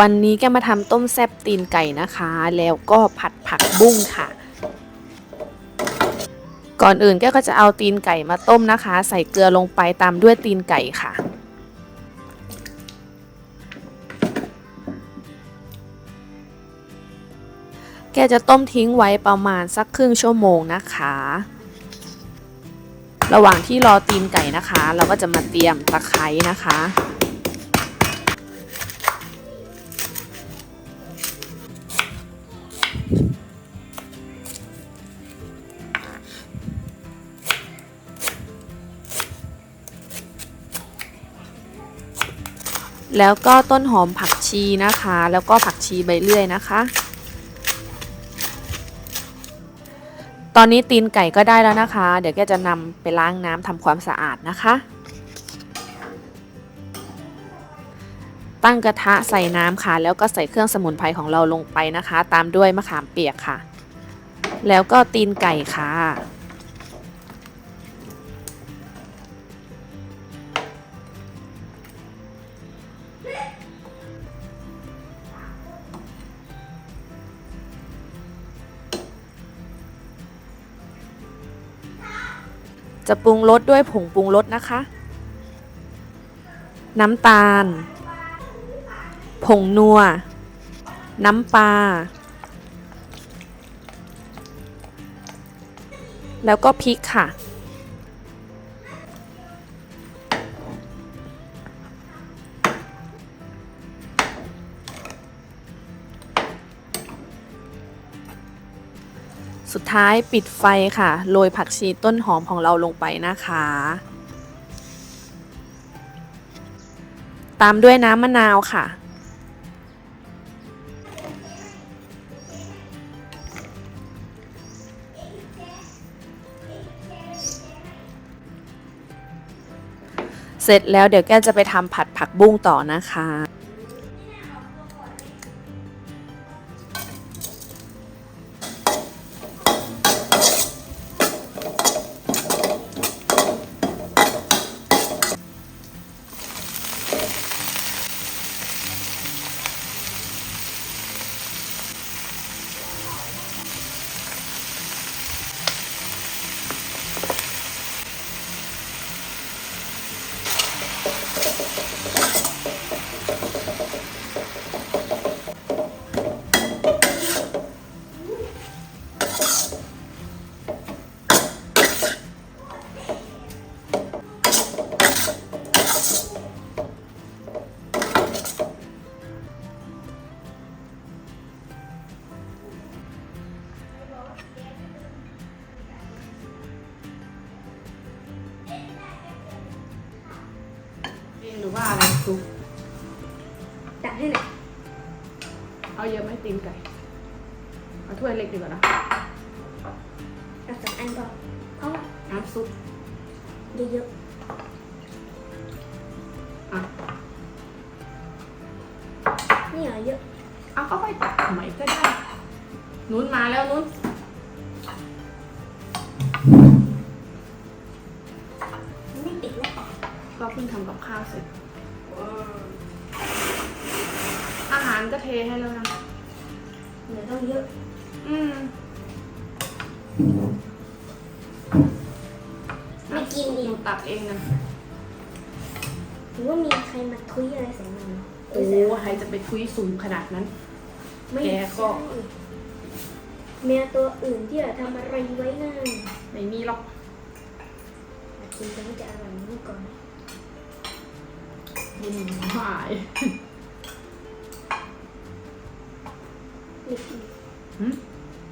วันนี้แกมาทำต้มแซ่บตีนไก่นะคะ แล้วก็ผัดผักบุ้งค่ะ ก่อนอื่นแกก็จะเอาตีนไก่มาต้มนะคะ ใส่เกลือลงไปตามด้วยตีนไก่ค่ะ แกจะต้มทิ้งไว้ประมาณสักครึ่งชั่วโมงนะคะ ระหว่างที่รอตีนไก่นะคะ เราก็จะมาเตรียมตะไคร้นะคะ แล้วก็ต้นหอมผักชีนะคะ แล้วก็ผักชีใบเลื่อยนะคะ ตอนนี้ตีนไก่ก็ได้แล้วนะคะ เดี๋ยวแกจะนำไปล้างน้ำทำความสะอาดนะคะ ตั้งกระทะใส่น้ำค่ะ แล้วก็ใส่เครื่องสมุนไพรของเราลงไปนะคะ ตามด้วยมะขามเปียกค่ะ แล้วก็ตีนไก่ค่ะ จะปรุงรสด้วยผงปรุงรสนะคะ น้ำตาล ผงนัว น้ำปลา แล้วก็พริกค่ะ สุดท้ายปิดไฟค่ะ โรยผักชีต้นหอมของเราลงไปนะคะ ตามด้วยน้ำมะนาวค่ะ เสร็จแล้วเดี๋ยวแก้จะไปทำผัดผักบุ้งต่อนะคะ เอาถ้วยเล็กดีกว่านะเอาสองอันพอเพราะว่าน้ำซุปเยอะอะๆนี่เหรอเยอะเอาเข้าไปตักใหม่ก็ได้ นุ้นมาแล้วนุ้นไม่ติดแล้วก็เพิ่งทำกับข้าวเสร็จ อาหารก็เทให้แล้วนะเดี๋ยวต้องเยอะ อืมไม่กินดิหนูตักเองนะหรือว่ามีใครมาทุยอะไรใส่มันเหรอโอ้ใครจะไปทุยสูงขนาดนั้น ไม่แกก็ ใช่แมวตัวอื่นที่เราทำอะไรไว้นั่นไม่มีหรอกมากินกันว่าจะอร่อยนี่ก่อนนะอืมหายไม่กินหื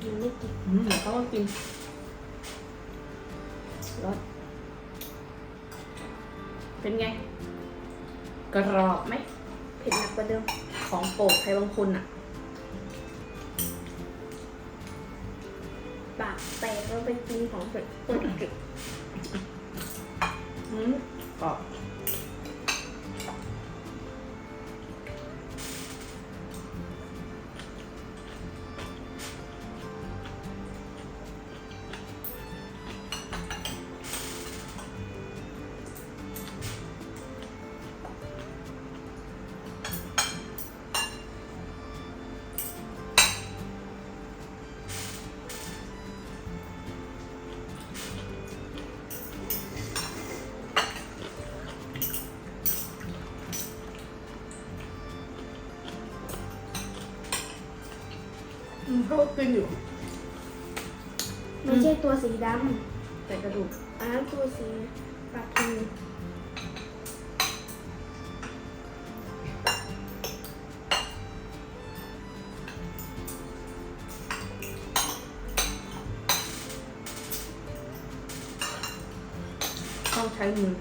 มหนูไม่กินอืมเดี๋ยวเขาต้องกินรสเป็นไง กรอบไหม เผ็ดหนักกว่าเดิม ของโปรดใครบางคนอะ ปากแตกแล้วไปกินของเผ็ดคนอื่นอืมกรอบ อืมเขาก็กินอยู่ ไม่ใช่ตัวสีดแต่กระดูกำอันนั้นตัวสีปลาทูต้องใช้มือ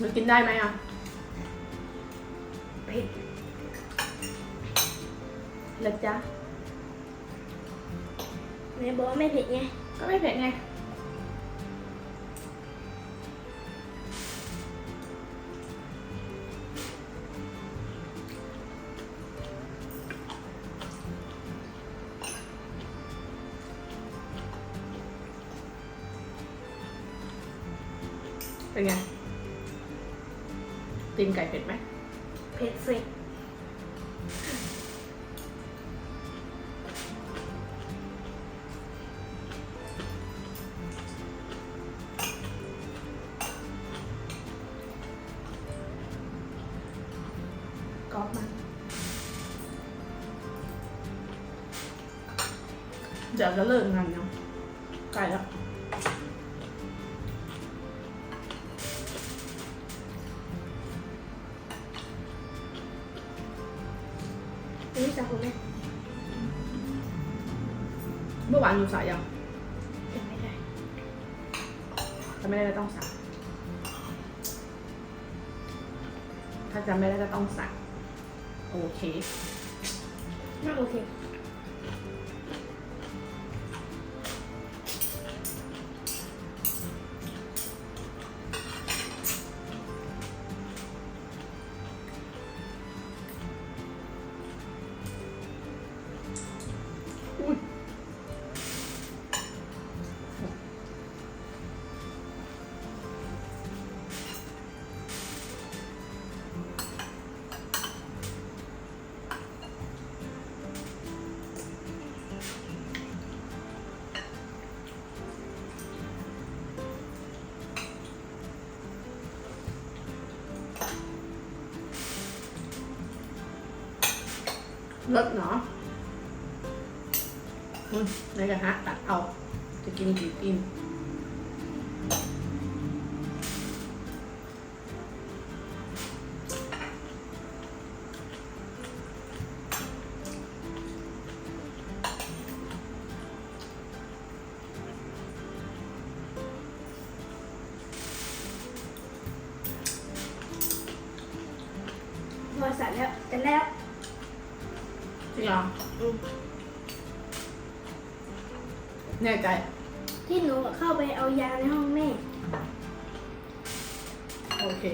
มันกินได้ไหมอะเผ็ดแล้วจ๊ะไหนบอกว่าไม่เผ็ดไง ก็ไม่เผ็ดไง เป็นไง ตีนไก่เผ็ดไหมเผ็ดเสร็จกรอบมันเดี๋ยวจะเลิกงานเนาะไก่แล้ว เมื่อวานอยู่สายยังจำไม่ได้จำไม่ได้ก็ต้องสั่งถ้าจำไม่ได้ก็ต้องสั่งโอเคไม่โอเค รสเนาะอืมในกระทะตักเอา จะกินกี่กินพอสัตว์แล้วแต่แล้ว ริงเหรออืมแน่ใจ ที่หนูเข้าไปเอายาในห้องแม่ โอเค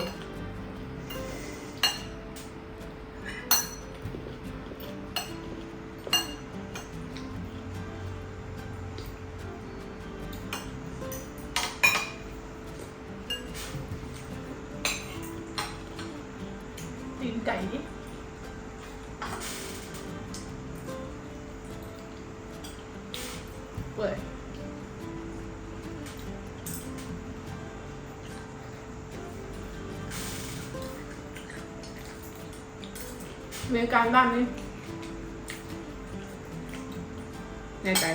เปิดมีการบ้านนี้แน่ใจ